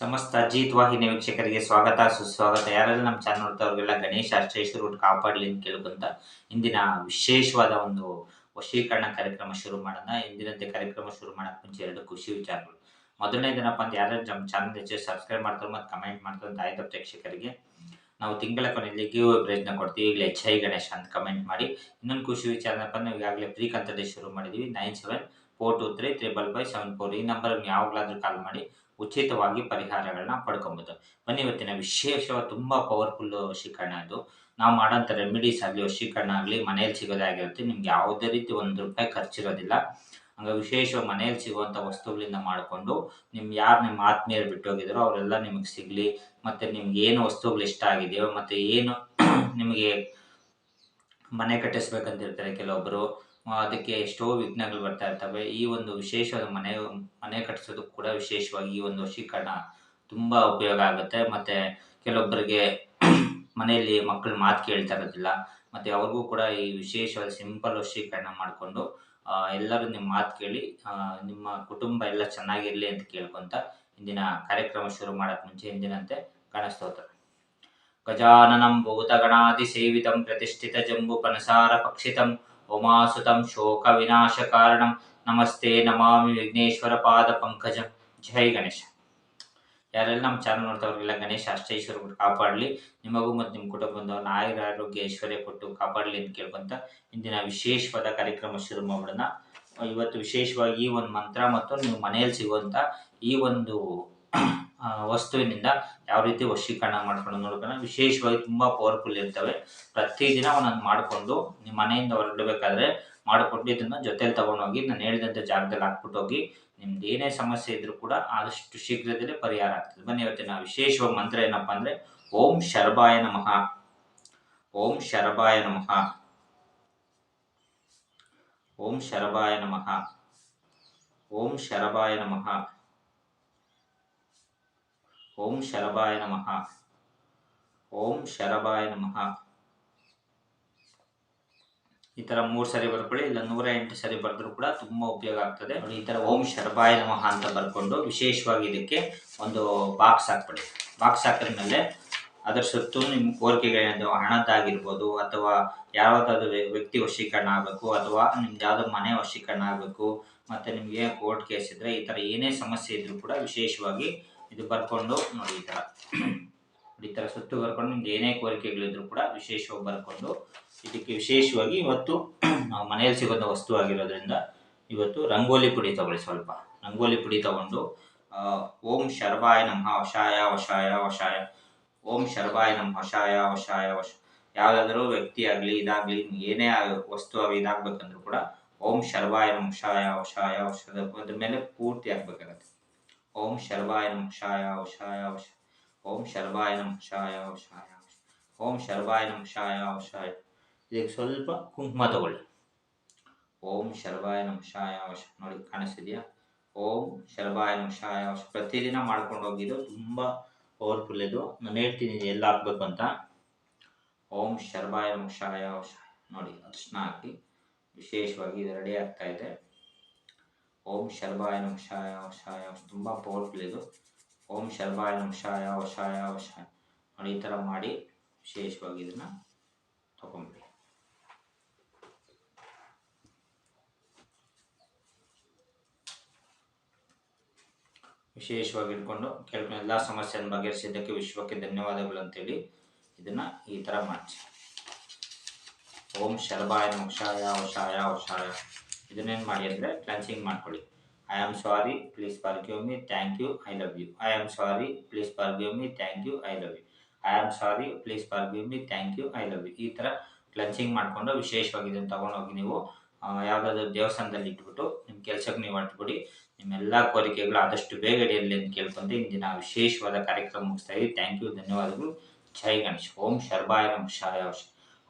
ಸಮಸ್ತ ಅಜಿತ್ ವಾಹಿನಿ ವೀಕ್ಷಕರಿಗೆ ಸ್ವಾಗತ, ಸುಸ್ವಾಗತ. ಯಾರೆಲ್ಲ ನಮ್ಮ ಚಾನಲ್ ನೋಡ್ತಾವ್ರಿಗೆಲ್ಲ ಗಣೇಶ ಅಷ್ಟೇಶ್ವರ ಕಾಪಾಡಲಿ ಅಂತ ಕೇಳ್ಕೊಂತ ಇಂದಿನ ವಿಶೇಷವಾದ ಒಂದು ವಶೀಕರಣ ಕಾರ್ಯಕ್ರಮ ಶುರು ಮಾಡೋಣ. ಇಂದಿನಂತೆ ಕಾರ್ಯಕ್ರಮ ಶುರು ಮಾಡಕ್ ಮುಂಚೆ ಎರಡು ಖುಷಿ ವಿಚಾರಗಳು. ಮೊದಲನೇದೇನಪ್ಪ ಅಂತ ಯಾರು ನಮ್ಮ ಚಾನಲ್ ಹೆಚ್ಚು ಸಬ್ಸ್ಕ್ರೈಬ್ ಮಾಡ್ತಾರೆ ಮತ್ತು ಕಮೆಂಟ್ ಮಾಡ್ತಾರೆ ಅಂತ ಪ್ರೇಕ್ಷಕರಿಗೆ. ನಾವು ತಿಂಗಳ ಕೊನೆಯಲ್ಲಿ ಗಿವ್ ಪ್ರಯತ್ನ ಕೊಡ್ತೀವಿ. ಈಗಲೇ ಐ ಗಣೇಶ ಅಂತ ಕಮೆಂಟ್ ಮಾಡಿ. ಇನ್ನೊಂದು ಖುಷಿ ವಿಚಾರನಪ್ಪ ನಾವು ಈಗಾಗಲೇ ಕಂತಲ್ಲಿ ಶುರು ಮಾಡಿದ್ದೀವಿ nine seven four two three triple five seven four ಈ ನಂಬರ್ ಯಾವಾಗಲಾದ್ರೂ ಕಾಲ್ ಮಾಡಿ ಉಚಿತವಾಗಿ ಪರಿಹಾರಗಳನ್ನ ಪಡ್ಕೊಬೋದು. ಬನ್ನಿ ಇವತ್ತಿನ ವಿಶೇಷವಾಗಿ ತುಂಬ ಪವರ್ಫುಲ್ ವಶೀಕರಣ ಅದು ನಾವು ಮಾಡೋಂಥ ರೆಮಿಡೀಸ್ ಆಗಲಿ ವಶೀಕರಣ ಆಗಲಿ ಮನೆಯಲ್ಲಿ ಸಿಗೋದೇ ಆಗಿರುತ್ತೆ. ನಿಮ್ಗೆ ಯಾವುದೇ ರೀತಿ ಒಂದು ರೂಪಾಯಿ ಖರ್ಚಿರೋದಿಲ್ಲ. ಹಂಗೆ ವಿಶೇಷವಾಗಿ ಮನೆಯಲ್ಲಿ ಸಿಗುವಂಥ ವಸ್ತುಗಳಿಂದ ಮಾಡಿಕೊಂಡು ನಿಮ್ಮ ಯಾರು ನಿಮ್ಮ ಆತ್ಮೀಯರು ಬಿಟ್ಟೋಗಿದ್ರೋ ಅವರೆಲ್ಲ ನಿಮಗೆ ಸಿಗಲಿ, ಮತ್ತು ನಿಮ್ಗೆ ಏನು ವಸ್ತುಗಳು ಇಷ್ಟ ಆಗಿದೆಯೋ, ಮತ್ತು ಏನು ನಿಮಗೆ ಮನೆ ಕಟ್ಟಿಸ್ಬೇಕಂತಿರ್ತಾರೆ ಕೆಲವೊಬ್ಬರು ಅದಕ್ಕೆ ಎಷ್ಟೋ ವಿಘ್ನಗಳು ಬರ್ತಾ ಇರ್ತವೆ. ಈ ಒಂದು ವಿಶೇಷವಾದ ಮನೆ ಮನೆ ಕಟ್ಟಿಸೋದಕ್ಕೆ ಕೂಡ ವಿಶೇಷವಾಗಿ ಈ ಒಂದು ವಶೀಕರಣ ತುಂಬ ಉಪಯೋಗ ಆಗುತ್ತೆ. ಮತ್ತು ಕೆಲವೊಬ್ಬರಿಗೆ ಮನೆಯಲ್ಲಿ ಮಕ್ಕಳು ಮಾತು ಕೇಳ್ತಾ ಇರೋದಿಲ್ಲ. ಮತ್ತು ಅವ್ರಿಗೂ ಕೂಡ ಈ ವಿಶೇಷವಾದ ಸಿಂಪಲ್ ವಶೀಕರಣ ಮಾಡಿಕೊಂಡು ಎಲ್ಲರೂ ನಿಮ್ಮ ಮಾತು ಕೇಳಿ ನಿಮ್ಮ ಕುಟುಂಬ ಎಲ್ಲ ಚೆನ್ನಾಗಿರಲಿ ಅಂತ ಕೇಳ್ಕೊಂತ ಇಂದಿನ ಕಾರ್ಯಕ್ರಮ ಶುರು ಮಾಡೋಕ್ಕೆ ಮುಂಚೆ ಇಂದಿನಂತೆ ಗಣಸ್ತೋತ್ರ. ಗಜಾನನಂ ಭೂತಗಣಾದಿಸೇವಿತಂ ಪ್ರತಿಷ್ಠಿತ ಜಂಬು ಪನಸಾರ ಪಕ್ಷಿತಂ ಉಮಾಸುತಂ ಶೋಕ ವಿನಾಶ ಕಾರಣಂ ನಮಸ್ತೆ, ನಮಾಮಿ ವಿಘ್ನೇಶ್ವರ ಪಾದ ಪಂಕಜಂ. ಜೈ ಗಣೇಶ. ಯಾರೆಲ್ಲ ನಮ್ಮ ಚಾನಲ್ ನೋಡ್ತಾವ್ರಿಗೆಲ್ಲ ಗಣೇಶ ಅಷ್ಟೈಶ್ವರ ಕಾಪಾಡಲಿ. ನಿಮಗೂ ಮತ್ತು ನಿಮ್ಮ ಕುಟುಂಬದವ್ರನ್ನ ಆಯುರ ಆರೋಗ್ಯ ಐಶ್ವರ್ಯ ಕೊಟ್ಟು ಕಾಪಾಡಲಿ ಅಂತ ಕೇಳ್ಕೊಂತ ಇಂದಿನ ವಿಶೇಷವಾದ ಕಾರ್ಯಕ್ರಮ ಶುರು ಮಾಡೋಣ. ಇವತ್ತು ವಿಶೇಷವಾಗಿ ಈ ಒಂದು ಮಂತ್ರ ಮತ್ತು ನೀವು ಮನೆಯಲ್ಲಿ ಸಿಗುವಂಥ ಈ ಒಂದು ವಸ್ತುವಿನಿಂದ ಯಾವ ರೀತಿ ವಶೀಕರಣ ಮಾಡ್ಕೊಂಡು ನೋಡ್ಕೊಂಡು ವಿಶೇಷವಾಗಿ ತುಂಬ ಪವರ್ಫುಲ್ ಇರ್ತವೆ. ಪ್ರತಿದಿನ ಒಂದೊಂದು ಮಾಡಿಕೊಂಡು ನಿಮ್ಮ ಮನೆಯಿಂದ ಹೊರಡಬೇಕಾದ್ರೆ ಮಾಡಿಕೊಂಡು ಇದನ್ನು ಜೊತೆಲಿ ತಗೊಂಡೋಗಿ ನಾನು ಹೇಳಿದಂಥ ಜಾಗದಲ್ಲಿ ಹಾಕ್ಬಿಟ್ಟು ಹೋಗಿ ನಿಮ್ದು ಏನೇ ಸಮಸ್ಯೆ ಇದ್ರೂ ಕೂಡ ಆದಷ್ಟು ಶೀಘ್ರದಲ್ಲೇ ಪರಿಹಾರ ಆಗ್ತದೆ. ಬನ್ನಿ ಇವತ್ತಿನ ವಿಶೇಷವಾದ ಮಂತ್ರ ಏನಪ್ಪ ಅಂದರೆ, ಓಂ ಶರಬಾಯ ನಮಃ. ಓಂ ಶರಭಾಯ ನಮಃ. ಓಂ ಶರಭಾಯ ನಮಃ. ಓಂ ಶರಭಾಯ ನಮಃ. ಓಂ ಶರಬಾಯ ನಮಃ. ಓಂ ಶರಬಾಯ ನಮಃ. ಈ ತರ ಮೂರು ಸರಿ ಬರ್ಕೊಳ್ಳಿ, ಇಲ್ಲ ನೂರ ಎಂಟು ಸರಿ ಬರೆದ್ರು ಕೂಡ ತುಂಬಾ ಉಪಯೋಗ ಆಗ್ತದೆ. ನೋಡಿ, ಈ ತರ ಓಂ ಶರಭಾಯ ನಮಃ ಅಂತ ಬರ್ಕೊಂಡು ವಿಶೇಷವಾಗಿ ಇದಕ್ಕೆ ಒಂದು ಬಾಕ್ಸ್ ಹಾಕ್ಬಿಡಿ. ಬಾಕ್ಸ್ ಹಾಕಿದ್ಮೇಲೆ ಅದರ ಸುತ್ತು ನಿಮ್ಮ ಕೋರಿಕೆಗಳೇನಾದ್ರು ಹಣದ್ದಾಗಿರ್ಬೋದು, ಅಥವಾ ವ್ಯ- ವ್ಯಕ್ತಿ ವಶೀಕರಣ ಆಗಬೇಕು, ಅಥವಾ ನಿಮ್ದು ಯಾವ್ದು ಮನೆ ವಶೀಕರಣ ಆಗಬೇಕು, ಮತ್ತೆ ನಿಮ್ಗೆ ಕೋರ್ಟ್ ಕೇಸ್ ಇದ್ರೆ ಈ ತರ ಏನೇ ಸಮಸ್ಯೆ ಇದ್ದರೂ ಕೂಡ ವಿಶೇಷವಾಗಿ ಇದು ಬರ್ಕೊಂಡು ನೋಡಿ ಈ ತರ. ಈ ತರ ಸುತ್ತು ಬರ್ಕೊಂಡು ನಿಮ್ಗೆ ಏನೇ ಕೋರಿಕೆಗಳಿದ್ರು ಕೂಡ ವಿಶೇಷವಾಗಿ ಬರ್ಕೊಂಡು ಇದಕ್ಕೆ ವಿಶೇಷವಾಗಿ ಇವತ್ತು ನಾವು ಮನೆಯಲ್ಲಿ ಸಿಗೋಂಥ ವಸ್ತು ಆಗಿರೋದ್ರಿಂದ ಇವತ್ತು ರಂಗೋಲಿ ಪುಡಿ ತಗೊಳ್ಳಿ ಸ್ವಲ್ಪ. ರಂಗೋಲಿ ಪುಡಿ ತಗೊಂಡು ಓಂ ಶರ್ವಾಯ ನಮಃ ವಶಾಯ ವಶಾಯ ವಶಾಯ. ಓಂ ಶರ್ವಾಯ ನಮಃ ವಶಾಯ ವಶಾಯ ವಶ. ಯಾವುದಾದ್ರೂ ವ್ಯಕ್ತಿ ಆಗಲಿ, ಇದಾಗಲಿ ಏನೇ ವಸ್ತು ಆಗಲಿ ಇದಾಗಬೇಕಂದ್ರೂ ಕೂಡ ಓಂ ಶರ್ವಾಯ ನಮಃ ವಶಾಯ ವಶಾಯ ವಶದ ಅದ್ರ ಮೇಲೆ ಪೂರ್ತಿ ಆಗ್ಬೇಕಾಗತ್ತೆ. ಓಂ ಶರ್ವಾಯ ನಮ ಶಾಯ ವಶಾಯ ಓಂ ಶರ್ವಾಯ ನಮ ಶಾಯ ವಶಾಯ ಓಂ ಶರ್ವಾಯ ನಮ ವಶಾಯ ಇದಕ್ಕೆ ಸ್ವಲ್ಪ ಕುಂಕುಮ ತಗೊಳ್ಳಿ. ಓಂ ಶರ್ವಾಯ ನಮ ಶಾಯ ನೋಡಿ ಕಾಣಿಸ್ತಿದೆಯಾ? ಓಂ ಶರ್ವಾಯ ನಮ ಶಾಯ ಪ್ರತಿದಿನ ಮಾಡ್ಕೊಂಡು ಹೋಗಿದ್ದು ತುಂಬ ಪವರ್ಫುಲ್ ಇದು. ನಾನು ಹೇಳ್ತೀನಿ ಎಲ್ಲ ಹಾಕ್ಬೇಕು ಅಂತ. ಓಂ ಶರ್ವಾಯ ನಮ ಶಾಯ ನೋಡಿ ಅರ್ಶನ ಹಾಕಿ ವಿಶೇಷವಾಗಿ ಇದು ರೆಡಿ ಆಗ್ತಾ ಇದೆ. ಓಂ ಶರ್ಬಾಯ ನಮಶಾಯ ಶಾಯ ವಶಾಯ ತುಂಬ ಪವರ್ಫುಲ್ ಇದು. ಓಂ ಶರ್ಬಾಯ ನಮಶಾಯ ಶಾಯ ವಶಾಯ ವಶ ನೋಡಿ, ಈ ಥರ ಮಾಡಿ ವಿಶೇಷವಾಗಿ ಇದನ್ನು ತಗೊಂಬಿಡಿ ವಿಶೇಷವಾಗಿ ಇಟ್ಕೊಂಡು ಕೆಲವು ಎಲ್ಲ ಸಮಸ್ಯೆಯನ್ನು ಬಗೆಹರಿಸಿದ್ದಕ್ಕೆ ವಿಶ್ವಕ್ಕೆ ಧನ್ಯವಾದಗಳು ಅಂತೇಳಿ ಇದನ್ನ ಈ ಥರ ಮಾಡಿ ಓಂ ಶರ್ಭಾಯ ನಮಶಾಯ ವಶಾಯ ವಶಾಯ ಇದನ್ನೇನು ಮಾಡಿ ಅಂದರೆ ಕ್ಲನ್ಸಿಂಗ್ ಮಾಡ್ಕೊಳ್ಳಿ. I am sorry please forgive me thank you I love you I am sorry please forgive me thank you I love you I am sorry please forgive me thank you I love you ಈ ಥರ ಕ್ಲಂಚಿಂಗ್ ಮಾಡಿಕೊಂಡು ವಿಶೇಷವಾಗಿ ಇದನ್ನು ತೊಗೊಂಡೋಗಿ ನೀವು ಯಾವುದಾದ್ರೂ ದೇವಸ್ಥಾನದಲ್ಲಿ ಇಟ್ಬಿಟ್ಟು ನಿಮ್ಮ ಕೆಲಸಕ್ಕೆ ನೀವು ಅಂಟ್ಬಿಡಿ ನಿಮ್ಮೆಲ್ಲ ಕೋರಿಕೆಗಳು ಆದಷ್ಟು ಬೇಗ ಇರಲಿ ಅಂತ ಕೇಳ್ಕೊಂಡು ಇಂದಿನ ವಿಶೇಷವಾದ ಕಾರ್ಯಕ್ರಮ ಮುಗಿಸ್ತಾ ಇದ್ದೀವಿ. ಥ್ಯಾಂಕ್ ಯು ಧನ್ಯವಾದಗಳು. ಜೈ ಗಣೇಶ್. ಓಂ ಶರ್ಬಾಯ ನಮಃ ಶಾಯ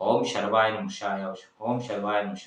ಓಂ ಶರ್ಬಾಯ ನಮಃ ಶಾಯ ವಶ ಓಂ ಶರ್ಬಾಯ ನಮಃ